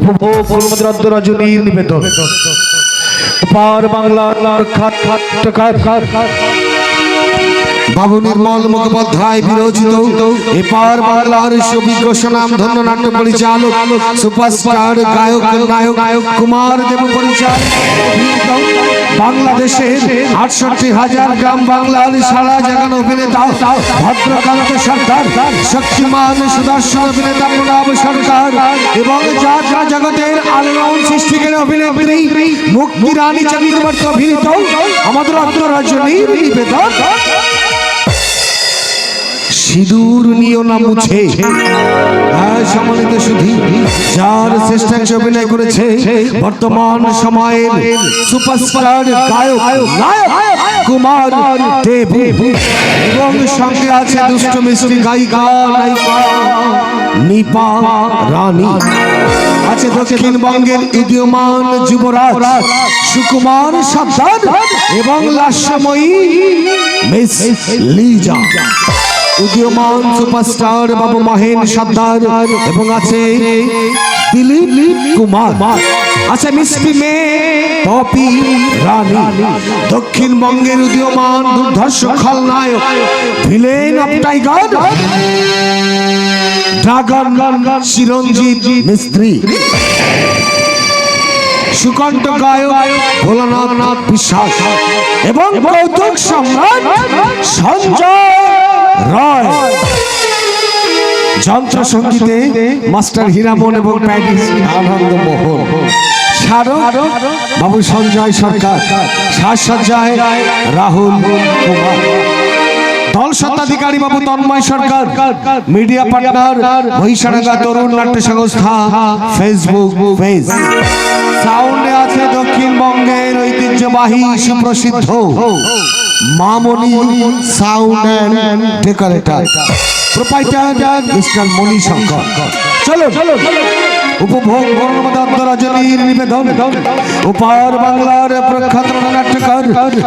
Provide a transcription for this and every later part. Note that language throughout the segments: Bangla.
উপভোগ নিবেদন। পার বাংলা খাট খাত খাত খাট বাবু নির্মল মুখোপাধ্যায় বিরোচিত। এপার বাংলার সুবিজ্ঞ সুনাম ধন্য নাট্য পরিচালক, সুপারস্টার, গায়ক, নায়ক কুমার দেব পরিচালক। বাংলাদেশের আটষট্টি হাজার গ্রাম বাংলার সারা জাগান অভিনেতা, ভদ্রকান্ত সরকার শক্তিমান সুদর্শন অভিনেতা প্রণব সরকার এবং যাত্রা জগতের আলোড়ন সৃষ্টিকারী অভিনেত্রী মুক্তি রানী চক্রবর্তী অভিনীত আমাদের অন্তরাজ্যনীর নিবেদন সিঁদুর নিও না মুছে। হ্যাঁ সম্মানিত সুধী, যার শ্রেষ্ঠাংশ অভিনয় করেছে বর্তমান সময়ের সুপারস্টার গায়ক কুমার দেব। এবং সঙ্গে আছে দুষ্ট মিষ্টি গায়িকা, নায়িকা নিপা রানী। আছে দক্ষিণবঙ্গের ইডিয়মান যুবরাজ সুকুমার সর্দার এবং লাস্যময়ী মিস লিজা। উদীয়মান সুপারস্টার বাবু মহেন সর্দার এবং আছে দিলীপ কুমার। আছে মিষ্টি মেয়ে পপি রানী দক্ষিণবঙ্গের উদীয়মান দুর্ধর্ষ খলনায়ক villain of tiger dragon Chiranjit Mistri. সুকণ্ঠ গায়ক ভোলানাথ বিশ্বাস। এবং কৌতুক সম্রাট সঞ্জয় রয়। যন্ত্র সঙ্গীতে মাস্টার হীরামন এবং প্যাডি আনন্দ মোহন। বাবু সঞ্জয় সরকার। সাজসজ্জায় রাহুল কুমার। দল সত্ত্বাধিকারী বাবু তন্ময় সরকার মিডিয়া পার্টনার মহিষাডাঙ্গা তরুণ নাট্য সংস্থা ফেসবুক পেজ সাউন্ডে আছে দক্ষিণবঙ্গের ঐতিহ্যবাহী সুপ্রসিদ্ধ Mamoni sound and decorator proprietor mister Moni Shankar. চলো চলো উপভোগ বর্ণমদন্ত রজনীর নিবেদন। উপার বাংলার প্রখ্যাত নাট্যকার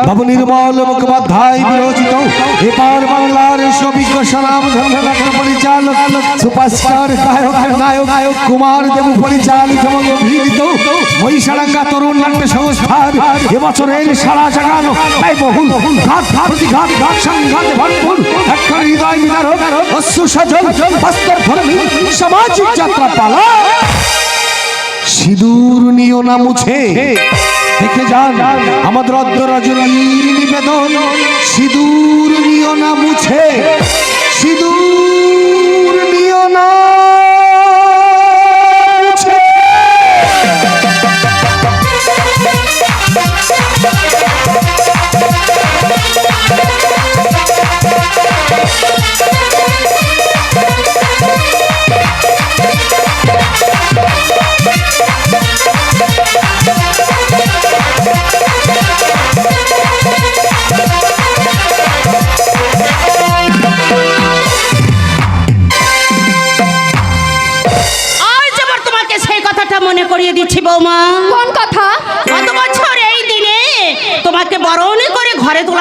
বাবু নির্মল মুখোপাধ্যায় বিরোচিত। এপার বাংলার সবিজ্ঞ ধন্য নাট্য পরিচালক সুপারস্টার গায়ক নায়ক নায়ক কুমার দেব পরিচালিত অভিনীত মহিষাডাঙ্গা তরুণ নাট্য সংস্থার এবছরের সারা জাগানো তাই বহুল ঘাট প্রতিঘাত ঘাট সংঘাত ভরপুর। একটা হৃদয় অশ্রু সজল যাত্রা পালা সিঁদুর নিও না মুছে। দেখে যান আমাদের অদ্য রজনীর নিবেদন। সিঁদুর নিও না মুছে। সিঁদুর নিও না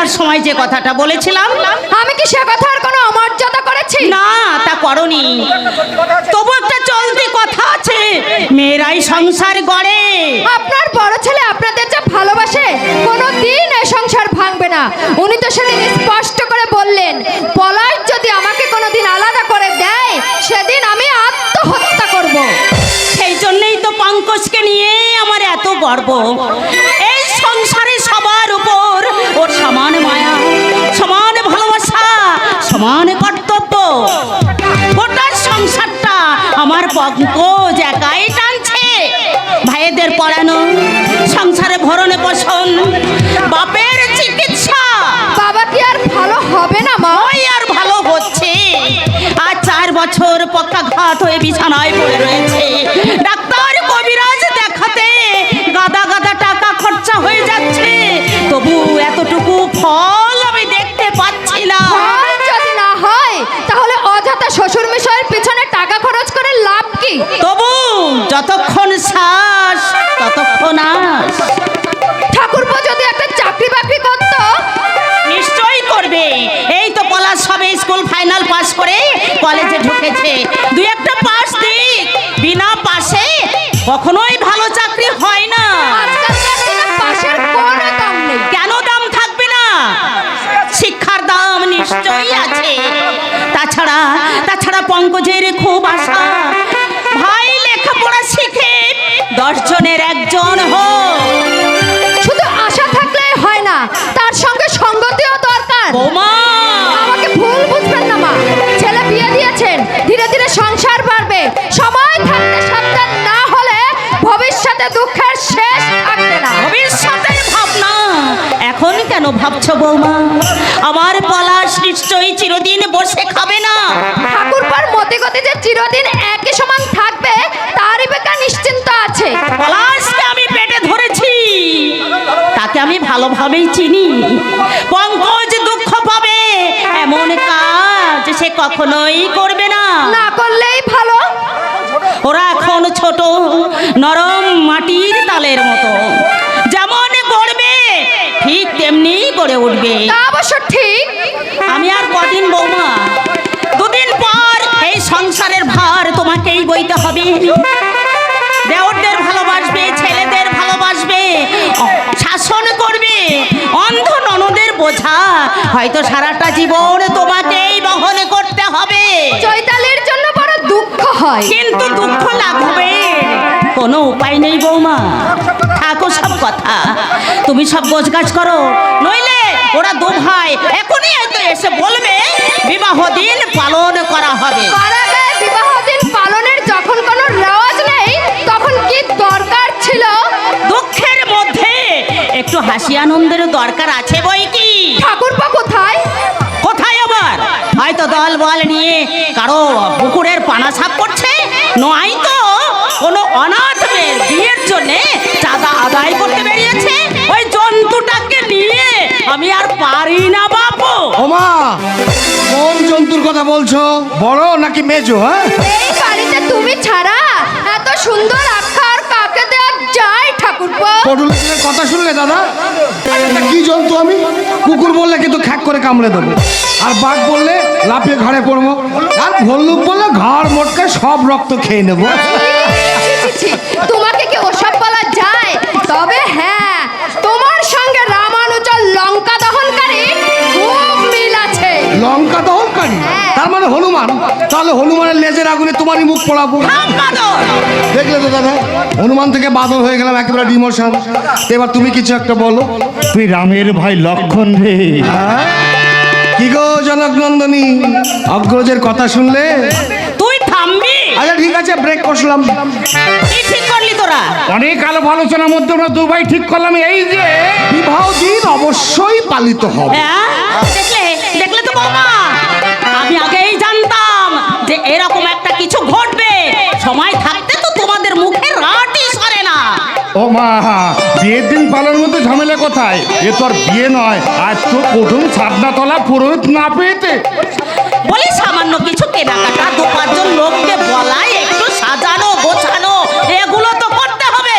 ঘরে সময় যে কথাটা বলেছিলাম আমি কি সে কথা আর কোনো অমর্যাদা করেছি? না তা করনি। তবু একটা চলতি কথা আছে মেয়েরাই সংসার গড়ে। আপনার বড় ছেলে আপনাদের যে ভালোবাসে কোনো দিন এই সংসার ভাঙবে না। উনি তো সেদিন স্পষ্ট করে বললেন পলাশ যদি আমাকে কোনোদিন আলাদা করে দেয় সেদিন আমি আত্মহত্যা করব। সেই জন্যই তো পঙ্কজকে নিয়ে আমার এত গর্ব। এই বছর পক্ষাঘাত হয়ে বিছানায় পড়ে রয়েছে। ডাক্তার কবিরাজ দেখাতে গাদা গাদা টাকা খরচা হয়ে যাচ্ছে। তবু এতটুকু ফল আমি দেখতে পাচ্ছি না। যদি না হয় তাহলে অযথা শ্বশুর মশাইয়ের পিছনে টাকা খরচ করে লাভ কি? তবু যতক্ষণ শ্বাস ততক্ষণ আস। ঠাকুরপো যদি একটা চাকরি বাকরি করতো স্কুল ফাইনাল পাস করে কলেজে ঢুকেছে। দুই একটা পাস দিক, বিনা পাশে কখনোই ভালো চাকরি হয় না। কোনো দাম থাকবে না? শিক্ষার দাম নিশ্চয়ই আছে। তাছাড়া তাছাড়া পঙ্কজের খুব আশা। ভাই লেখাপড়া শিখে দশ জনের একজন ভবিষ্যতে দুঃখের শেষ থাকবে না। ভবিষ্যতের ভাবনা। এখন কেন ভাবছ বৌমা? আমার পলাশ নিশ্চয়ই চিরদিন বসে খাবে না। ঠাকুরপার মতে গতি যে চিরদিন একই সমান থাকবে তারই বেকার নিশ্চিন্ত আছে। পলাশকে আমি পেটে ধরেছি। তাকে আমি ভালোভাবেই চিনি। পঙ্কজ দুঃখ পাবে। এমন কাজ সে কখনোই করবে না। না করলেই ভালো। ওরা এখন ছোট নরম মাটির তালের মতো। যেমন গড়বে ঠিক তেমনি গড়ে উঠবে। অবশ্য ঠিক। আমি আর কদিন বৌমা দুদিন পর এই সংসারের ভার তোমাকেই বইতে হবে। দেওরদের ভালোবাসবে ছেলেদের ভালোবাসবে শাসন করবে অন্ধ ননদের বোঝা। হয়তো সারাটা জীবন তোমাকেই বহন করতে হবে। চৈতালির জন্য হয়। কিন্তু দুঃখ লাগবে কোনো উপায় নেই বৌমা। থাকো সব কথা। তুমি সব গোছগাছ করো। নইলে ওরা দু ভাই এখনই হয়তো এসে বলবে বিবাহ দিন পালন করা হবে। বিবাহ দিন পালনের যখন কোনো রেওয়াজ নেই তখন কি দরকার ছিল? দুঃখের মধ্যে একটু হাসি আনন্দের দরকার আছে বই কি? ঠাকুরপা কোথায়? হয়তো দল বল নিয়ে কারও পুকুরের পানা সাপ করছে নয় তো কোনো অনাথ মেয়ের বিয়ের জন্যে চাঁদা আদায় করতে বেরিয়েছে। ওই জন্তুটাকে নিয়ে আমি আর পারি না বাপু। ওমা কোন জন্তুর কথা বলছো? বড় নাকি মেজো হ্যাঁ? এই বাড়িতে তুমি ছাড়া এত সুন্দর আখ্যা আর কাকে দেওয়া যায় ঠাকুরপা? পটুলের কথা শুনলে দাদা? এটা কি জন্তু আমি? কুকুর বললে কিন্তু খ্যাক করে কামড়ে দেবো। আর বাঘ বললে লাফিয়ে ঘাড়ে পড়ব। আর ভল্লুক বললে ঘাড় মোটকে সব রক্ত খেয়ে নেব। ছি, ছি, ছি, তোমাকে কি ওসব বলা যায়? তবে হ্যাঁ তোমার সঙ্গে রামানুজন লঙ্কা দহনকারী খুব মিল আছে। লঙ্কা দহনকারী? হ্যাঁ। তার মানে হনুমান? তাহলে হনুমানের লেজের আগুনে তোমারই মুখ পড়াবো। দেখলে তো দাদা হনুমান থেকে বাদল হয়ে গেলাম একেবারে ডিমোশন। এবার তুমি কিছু একটা বলো। তুই রামের ভাই লক্ষণ রে। হ্যাঁ? কি গো জনক নন্দনী? অগ্রজের কথা শুনলে? তুই থামবি। আচ্ছা ঠিক আছে ব্রেক কষলাম কি ঠিক করলি তোরা? অনেক আলাপ আলোচনার মধ্যে আমরা দু ভাই ঠিক করলাম এই যে বিবাহ দিন অবশ্যই পালিত হবে। হ্যাঁ? দেখলে দেখলে তো বাবা আমি আগেই জানতাম যে এরকম একটা কিছু ঘটবে। সময় থাকতে ও মা বিয়ের দিন পালন মধ্যে ঝামেলা কোথায়? এ তো আর বিয়ে নয় আজ তো প্রথম ছাদনা তলা পুরোহিত না পেতে বলি সামান্য কিছু কেনাকাটা দু পাঁচজন লোককে বলাই একটু সাজানো গোছানো এগুলো তো করতে হবে।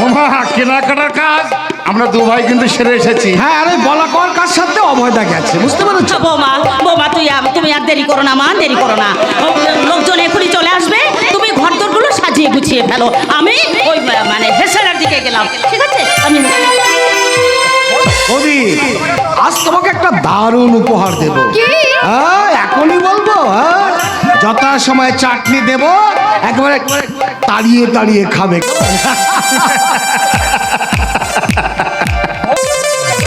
ও মা কেনাকাটার কাজ? আমরা দু ভাই কিন্তু সেরে এসেছি। হ্যাঁ আরে বলা কর কার সাথে অভয়দা গেছে বুঝতে পেরেছ? বৌমা বৌমা তুই তুমি আর দেরি করো না মা দেরি করো না। লোকজন এখনই চলে আসবে। সাজিয়ে গুছিয়ে ফেলো। আমি ওই মানে হেসেলার দিকে গেলাম। ঠিক আছে? আমি ওদি আজ তোমাকে একটা দারুণ উপহার দেব। হ্যাঁ এখনই বলব হ্যাঁ। যথা সময় চাটনি দেব একবারে তাড়িয়ে তাড়িয়ে খাবে।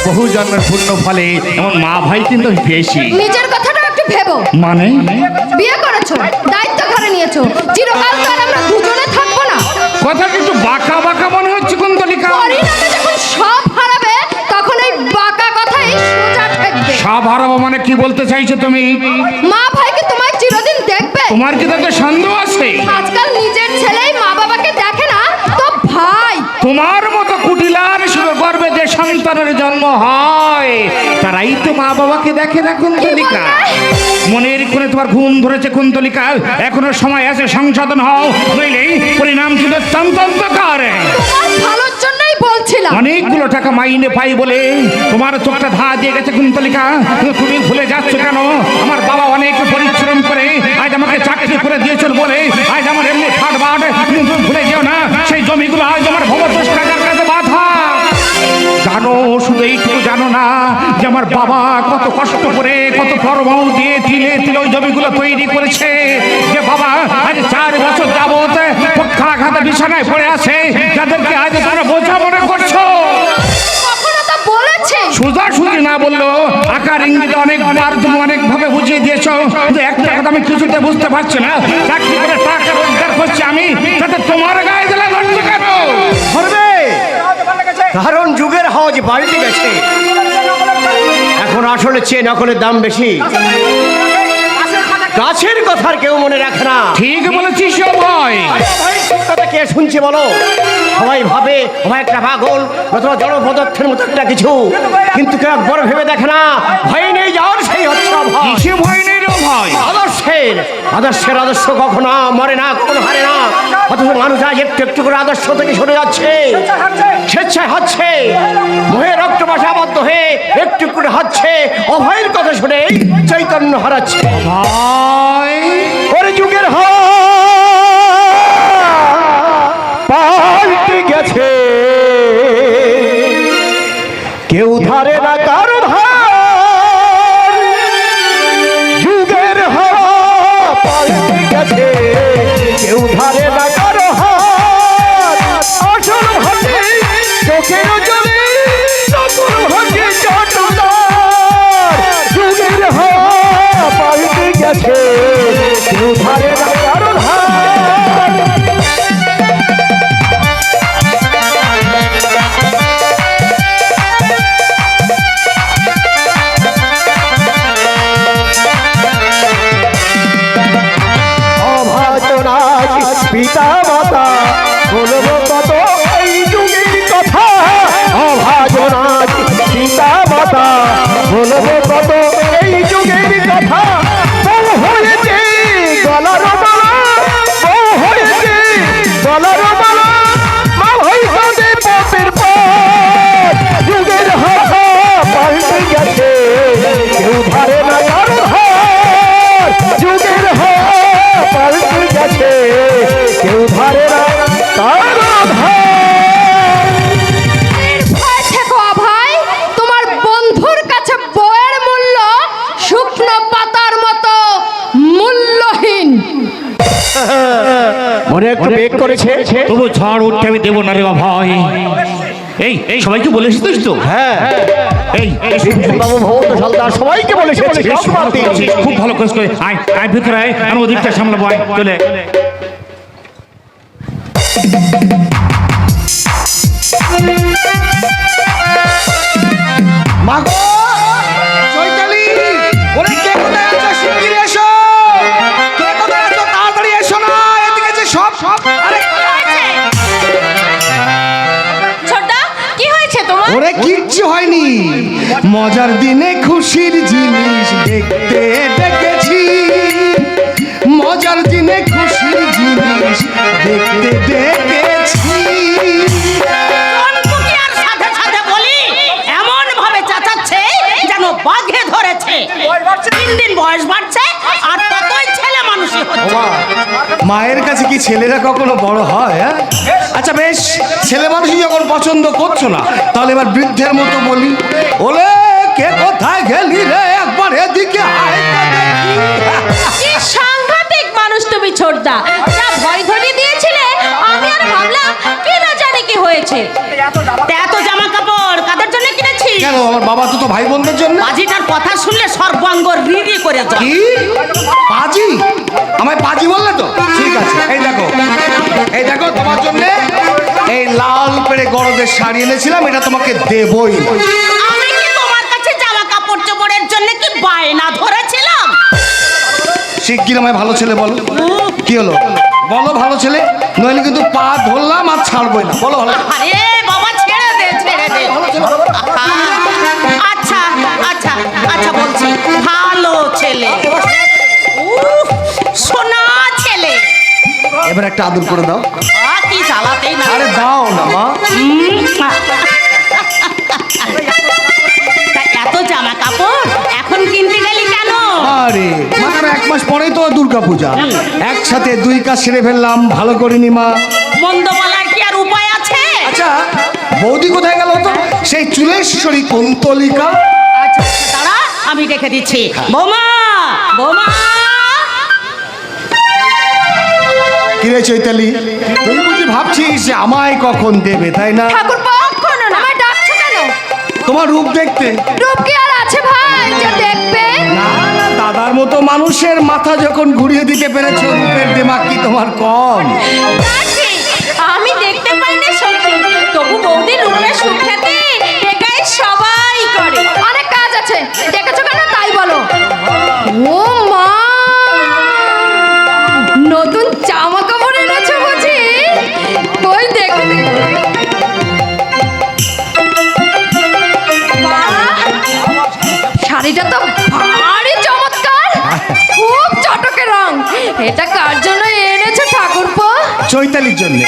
বহু জন্মের পূর্ণ ফলে এমন মা ভাই কিন্তু বেশি। নিজের কথাটা একটু ভেবো। মানে? বিয়ে করেছ? দায়িত্ব নিয়েছো চিরকাল তো আর আমরা দুজনে থাকব না। কথা কিন্তু বাঁকা বাঁকা মনে হচ্ছে কুন্তলিকা পরিণামে যখন সব হারাবে তখন এই বাঁকা কথাই সোজা থাকবে সব হারাবো মানে কি বলতে চাইছো তুমি? মা ভাইকে তোমায় চিরদিন দেখবে। তোমার কি তাতে সন্দেহ আছে? আজকাল নিজের ছেলেই মা বাবাকে দেখে না তো ভাই। তোমার মতো কুটিলার শুধু গর্বে যে সন্তানের জন্ম হয়। তারাই তো মা বাবাকে দেখে না কুন্তলিকা। মনের কোণে তোমার ঘুম ধরেছে কুন্তলিকা। এখনও সময় আছে সংশোধন হও। নইলেই পরিণাম কিন্তু অত্যন্ত অন্ধকার। ভালোর জন্যই বলছিলাম। অনেকগুলো টাকা মাইনে পাই বলে তোমার চোখটা ধা দিয়ে গেছে কুন্তলিকা। তুমি ভুলে যাচ্ছ কেন? আমার বাবা অনেক পরিশ্রম করে আজ আমাকে চাকরি করে দিয়েছেন বলে আজ আমার বাবা কত কষ্ট করে কত পরমাণু দিয়ে তিলে তিলে ওই জমিগুলো তৈরি করেছে। যে বাবা আজ চার বছর যাবত পক্ষাঘাতে বিছানায় পড়ে আছে যাদেরকে আজ তোমরা বোঝা মনে করছ? কখনো তো সোজা সুজি না বলল আকার ইঙ্গিতে অনেকবার তুমি অনেকভাবে বুঝিয়ে দিয়েছ কিন্তু একটা কথা আমি কিছুতে বুঝতে পারছি না। চাকরি করে টাকা রোজগার করছি আমি তাতে তোমার গায়ে দিলে লড়ছে কেন? ধরবে? কারণ যুগের হাওয়া যে পাল্টে গেছে এখন আসলে চেয়ে নকলের দাম বেশি। গাছের কথার কেউ মনে রাখে না। ঠিক বলেছিস ভাই কথা কে শুনছে বলো? সবাই ভাবে সবাই একটা পাগল অথবা জড় পদার্থের মতো একটা কিছু। কিন্তু কেউ একবার ভেবে দেখে না ভয় নেই যাওয়ার সেই হচ্ছে কিসে ভয় নেই রে আদর্শের আদর্শের আদর্শ কখনো মরে না কখনো হারে না। অথচ মানুষ আজ একটু একটু করে আদর্শ থেকে সরে যাচ্ছে। স্বেচ্ছায় হচ্ছে। মোহে রক্ত বাসাবদ্ধ হয়ে একটু করে হচ্ছে। অভয়ের কথা শুনে চৈতন্য হারাচ্ছে। ভাই ওরে যুগের হ পাল্টে গেছে। কেউ চোখের জলে একটু বেগ করেছে। তবু ঝড় উঠতে আমি দেবো না রে ভাই। এই এই সবাইকে বলেছিস তো হ্যাঁ। এই বাবু ভৌত সবাইকে খুব ভালো কাজ করে। আয় আয় ভিতরে আয় আমি ওদিকটা সামলাবো আয় চলে। মাগো! ওরে কিচ্ছু হয়নি। মজার দিনে খুশির জিনিস দেখতে ডেকেছি মজার দিনে খুশির জিনিস দেখতে বলি যেন বাঘে ধরেছে। তিন দিন বয়স বাড়ছে আর ততই মানুষই হচ্ছে মায়ের কাছে কি ছেলেরা কখনো বড় হয় হ্যাঁ? আচ্ছা বেশ ছেলে মানুষই যখন পছন্দ করছ না তাহলে এবার বৃদ্ধের মতো বলি। ওলে কে কোথায় গেলি রে? একবার এদিকে আয় কি সাংঘাতিক মানুষ তুমি ছোটদা। যা ভয় ধরিয়ে দিয়েছিলে আমি আর ভাবলাম কি না জানি কি হয়েছে। কেন? আমার বাবা তো তো ভাই বোনদের জন্য। বাজিটার কথা শুনলে সর্বাঙ্গ রিডি করে যায় কি? পাজি? আমায় পাজি বললে তো? ঠিক আছে এই দেখো এই দেখো তোমার জন্য এই লাল পেড়ে গরদের শাড়ি এনেছিলাম এটা তোমাকে দেবই। আমি কি তোমার কাছে জামা কাপড় চোপড়ের জন্য কি বায়না ধরেছিলাম? শিগগির আমায় ভালো ছেলে বলো। কি হলো? বলো ভালো ছেলে নইলে কিন্তু পা ধরলাম আর ছাড়বই না। বলো ভালো আরে বাবা ছেড়ে দে ছেড়ে দে। এবার একটা আদর করে দাও। কি জ্বালাতেই না। আরে দাও না মা। এত জামা কাপড় এখন কিনতে গেলি কেন? আরে মাত্র এক মাস পরেই তো দুর্গা পূজা একসাথে দুই কাজ সেরে ফেললাম ভালো করিনি মা। মন্দ বলার কি আর উপায় আছে? আচ্ছা বৌদি কোথায় গেল তো? সেই চুলেশ্বরী কুন্তলিকা। আচ্ছা দাঁড়া আমি দেখে দিচ্ছি। বৌমা বৌমা। কিরে চৈতালি? তুই বুঝি ভাবছিস যে আমায় কখন দেবে তাই না? ঠাকুর কখনো না। আমায় ডাকছো কেন? তোমার রূপ দেখতে। রূপ কি আর আছে ভাই যে দেখবে? না না দাদার মতো মানুষের মাথা যখন ঘুরিয়ে দিতে পেরেছ রূপের দিমাগ কি তোমার কম? আমি দেখতে পাই না সত্যি। তবু বৌদির রূপের সুখ্যাতি একাই সবাই করে। অনেক কাজ আছে। ডেকেছো কেন? তাই বলো। ও মা! চৈতালির জন্য।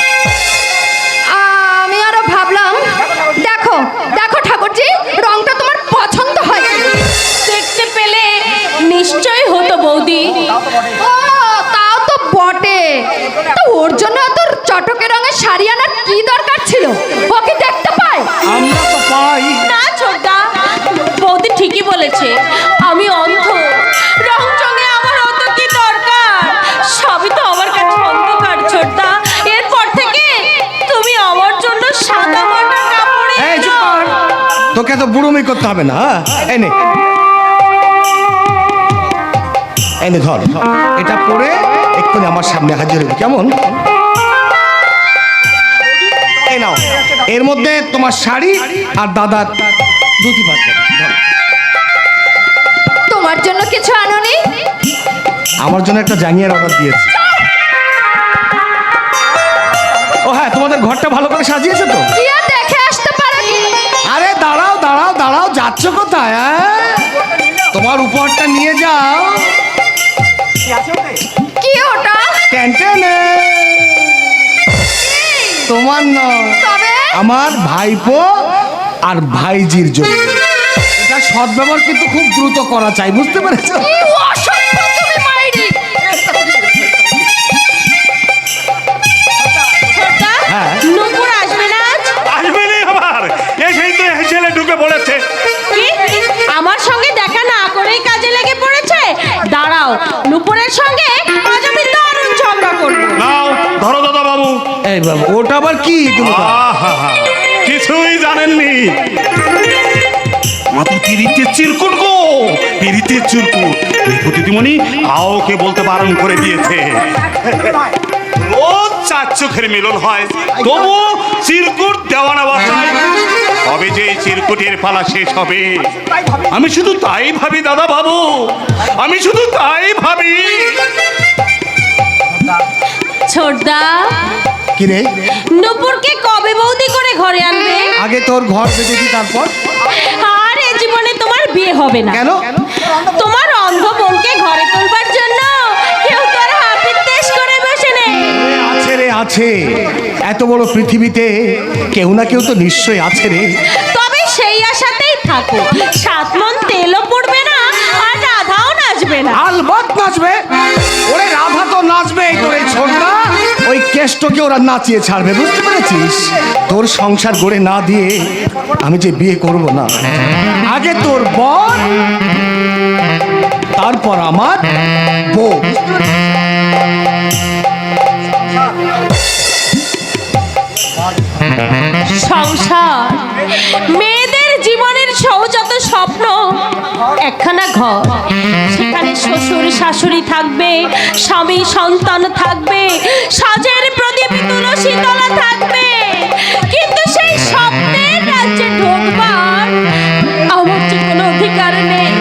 আমি আরও ভাবলাম দেখো দেখো ঠাকুরজি রংটা তোমার পছন্দ হয় দেখতে পেলে নিশ্চয়ই হতো বৌদি। ও তাও তো বটে। তো ওর জন্য এত চটকে রঙের শাড়ি আনার কি দরকার ছিল? ও কি দেখতে পায়? আমরা তো পাই। না ছোটদা বৌদি ঠিকই বলেছে। আমি অন্ধ তোকে তো বুড়োমি করতে হবে না হ্যাঁ? এনে এনে ধর। এটা পরে এক্ষুনি আমার সামনে হাজির হবি কেমন? এই নাও। এর মধ্যে তোমার শাড়ি আর দাদার ধুতি পাঞ্জাবি তোমার জন্য কিছু আনোনি? আমার জন্য একটা জাঙ্গিয়ার অর্ডার দিয়েছি। ও হ্যাঁ তোমাদের ঘরটা ভালো করে সাজিয়েছে তো? দাঁড়াও যাচ্ছ কোথায়? তোমার উপহারটা নিয়ে যাও। কি ওটা? তোমার নয় আমার ভাইপো আর ভাইজির জন্য এটা সদ্ব্যবহার কিন্তু খুব দ্রুত করা চাই বুঝতে পেরেছ? না করেই কাজে লেগে পড়েছে? দাঁড়াও নুপুরের সঙ্গে আজ আমি দারুণ ঝগড়া করব। নাও ধরো দাদা বাবু এই বাবু ওটা আবার কি তুমি কিছুই জানেননি। মাত্র পিরিতের চিরকুট গো পিরিতের চিরকুট। রিপু দিদিমণি কাউকে বলতে বারণ করে দিয়েছে। রোজ চার চোখের মিলন হয় তবু চিরকুট দেওয়া না বাসায়। কবে যে এই চিরকুটের পালা শেষ হবে? আমি শুধু তাই ভাবি দাদা বাবু। আমি শুধু তাই ভাবি। ছোটদা কিরে নুপুরকে কবে বৌদি করে ঘরে আনবে? আগে তোর ঘর বেঁধে দি তারপর? আর এ জীবনে তোমার বিয়ে হবে না। কেন? তোমার অন্ধ বোনকে ঘরে তুলবার জন্য কেউ তোর হাফির দেশ করে বসে নেই। আছে রে আছে। এত বড় পৃথিবীতে কেউ না কেউ তো নিশ্চয়ই আছে রে। তবে সেই আশাতেই থাকো। সাত মন তেলও পড়বে না আর রাধাও নাচবে না। আলবত নাচবে? ওরে রাধা তো নাচবে এই তোর এই ছোটটা ওই কেষ্টকে ওরা নাচিয়ে ছাড়বে বুঝতে পেরেছিস? তোর সংসার গড়ে না দিয়ে আমি যে বিয়ে করব না। আগে তোর বর তারপর আমার বউ। সংসার। মেয়েদের জীবনের সহজাত স্বপ্ন একখানা ঘর। সেখানে শ্বশুর শাশুড়ি থাকবে, স্বামী সন্তান থাকবে, সাজের প্রদীপ তুলসী তলা থাকবে। কিন্তু সেই স্বপ্নের রাজ্যে ঢুকবার আমার যে অধিকার নেই।